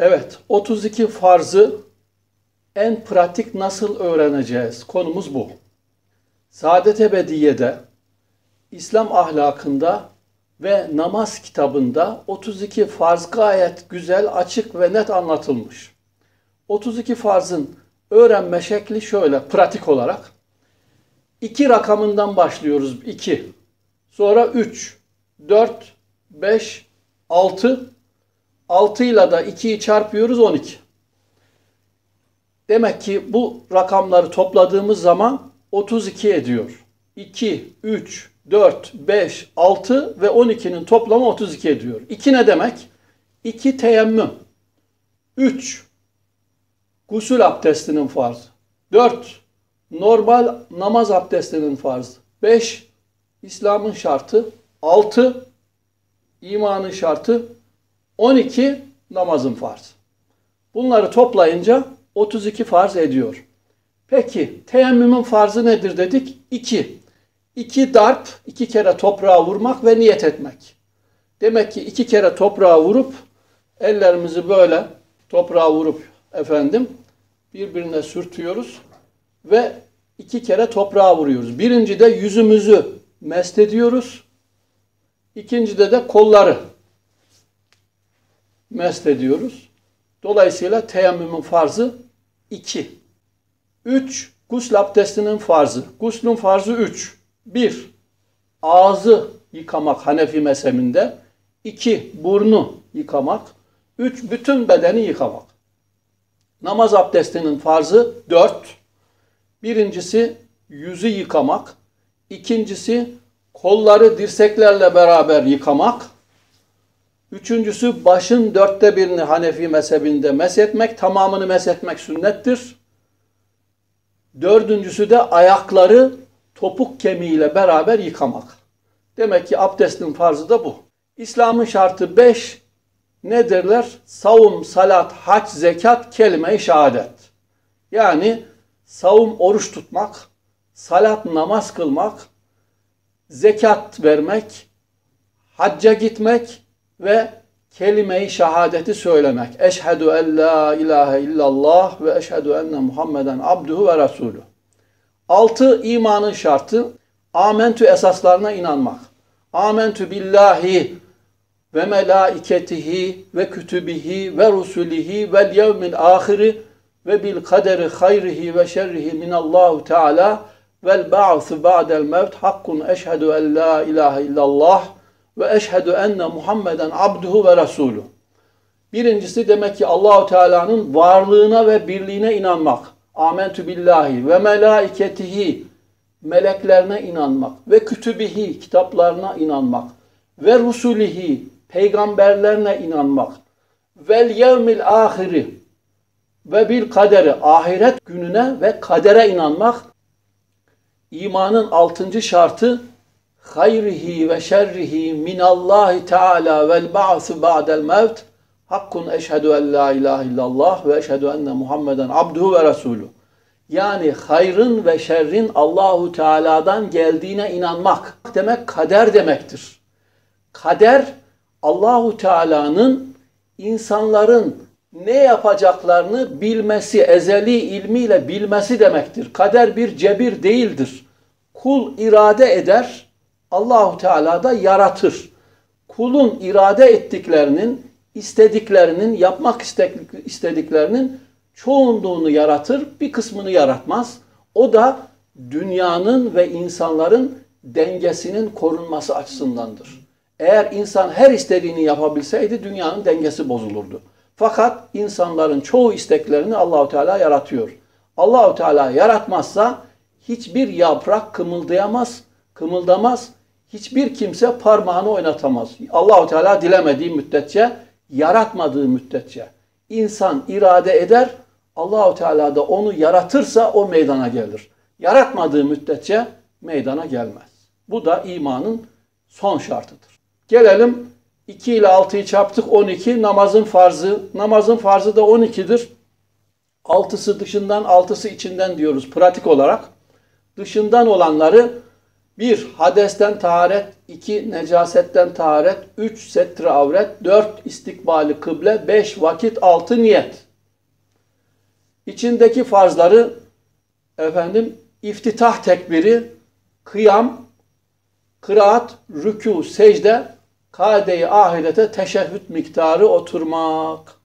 Evet, 32 farzı en pratik nasıl öğreneceğiz? Konumuz bu. Saadet Ebediye'de, İslam ahlakında ve namaz kitabında 32 farz gayet güzel, açık ve net anlatılmış. 32 farzın öğrenme şekli şöyle pratik olarak. 2 rakamından başlıyoruz. 2. Sonra 3, 4, 5, 6. 6 ile de 2'yi çarpıyoruz 12. Demek ki bu rakamları topladığımız zaman 32 ediyor. 2, 3, 4, 5, 6 ve 12'nin toplamı 32 ediyor. 2 ne demek? 2 teyemmüm. 3 gusül abdestinin farzı. 4 normal namaz abdestinin farzı. 5 İslam'ın şartı. 6 imanın şartı. 12 namazın farzı. Bunları toplayınca 32 farz ediyor. Peki teyemmümün farzı nedir dedik? 2. İki darp, iki kere toprağa vurmak ve niyet etmek. Demek ki iki kere toprağa vurup ellerimizi böyle toprağa vurup efendim birbirine sürtüyoruz ve iki kere toprağa vuruyoruz. Birinci de yüzümüzü mest ediyoruz. İkincide de kolları mest ediyoruz. Dolayısıyla teyemmümün farzı iki. Üç, gusül abdestinin farzı. Guslün farzı üç. Bir, ağzı yıkamak Hanefi mezhebinde. İki, burnu yıkamak. Üç, bütün bedeni yıkamak. Namaz abdestinin farzı dört. Birincisi yüzü yıkamak. İkincisi kolları dirseklerle beraber yıkamak. Üçüncüsü başın dörtte birini Hanefi mezhebinde meshetmek, tamamını meshetmek sünnettir. Dördüncüsü de ayakları topuk kemiğiyle beraber yıkamak. Demek ki abdestin farzı da bu. İslam'ın şartı beş nedirler? Savun, salat, hac, zekat, kelime-i şehadet. Yani savun, oruç tutmak, salat, namaz kılmak, zekat vermek, hacca gitmek ve kelime-i şehadeti söylemek. Eşhedü en la ilahe illallah ve eşhedü enne Muhammeden abduhu ve resulü. Altı imanın şartı amentü esaslarına inanmak. Amentü billahi ve melaiketihi ve kütübihi ve rusulihi vel yevmil ahiri ve bil kaderi hayrihi ve şerrihi minallahu teala vel ba'su ba'del mevt hakkun eşhedü en la ilahe illallah ve eşhedü enne Muhammeden abduhu ve resulü. Birincisi demek ki Allahu Teala'nın varlığına ve birliğine inanmak. Amentü billahi ve melaiketihi meleklerine inanmak ve kütübihi kitaplarına inanmak ve rusulihi peygamberlerine inanmak vel yevmil ahiri ve bil kaderi ahiret gününe ve kadere inanmak imanın altıncı şartı hayrihi ve şerrihi minallahi teala vel ba'su ba'del mevt hakkun eşhedü en la ilahe illallah ve eşhedü enne Muhammeden abduhu ve resulü. Yani hayrın ve şerrin Allahu Teala'dan geldiğine inanmak demek kader demektir. Kader Allahu Teala'nın insanların ne yapacaklarını bilmesi, ezeli ilmiyle bilmesi demektir. Kader bir cebir değildir. Kul irade eder, Allahu Teala da yaratır. Kulun irade ettiklerinin, istediklerinin, yapmak istediklerinin çoğunluğunu yaratır, bir kısmını yaratmaz. O da dünyanın ve insanların dengesinin korunması açısındandır. Eğer insan her istediğini yapabilseydi dünyanın dengesi bozulurdu. Fakat insanların çoğu isteklerini Allahu Teala yaratıyor. Allahu Teala yaratmazsa hiçbir yaprak kımıldayamaz, kımıldamaz hiçbir kimse parmağını oynatamaz. Allahu Teala dilemediği müddetçe, yaratmadığı müddetçe insan irade eder. Allahu Teala da onu yaratırsa o meydana gelir. Yaratmadığı müddetçe meydana gelmez. Bu da imanın son şartıdır. Gelelim 2 ile 6'yı çarptık 12 namazın farzı. Namazın farzı da 12'dir. Altısı dışından, altısı içinden diyoruz pratik olarak. Dışından olanları 1. Hadesten taharet, 2. Necasetten taharet, 3. Setri avret, 4. istikbali kıble, 5. Vakit, 6. Niyet. İçindeki farzları efendim iftitah tekbiri, kıyam, kıraat, rükû, secde, kade-i ahirete teşehhüd miktarı oturmak.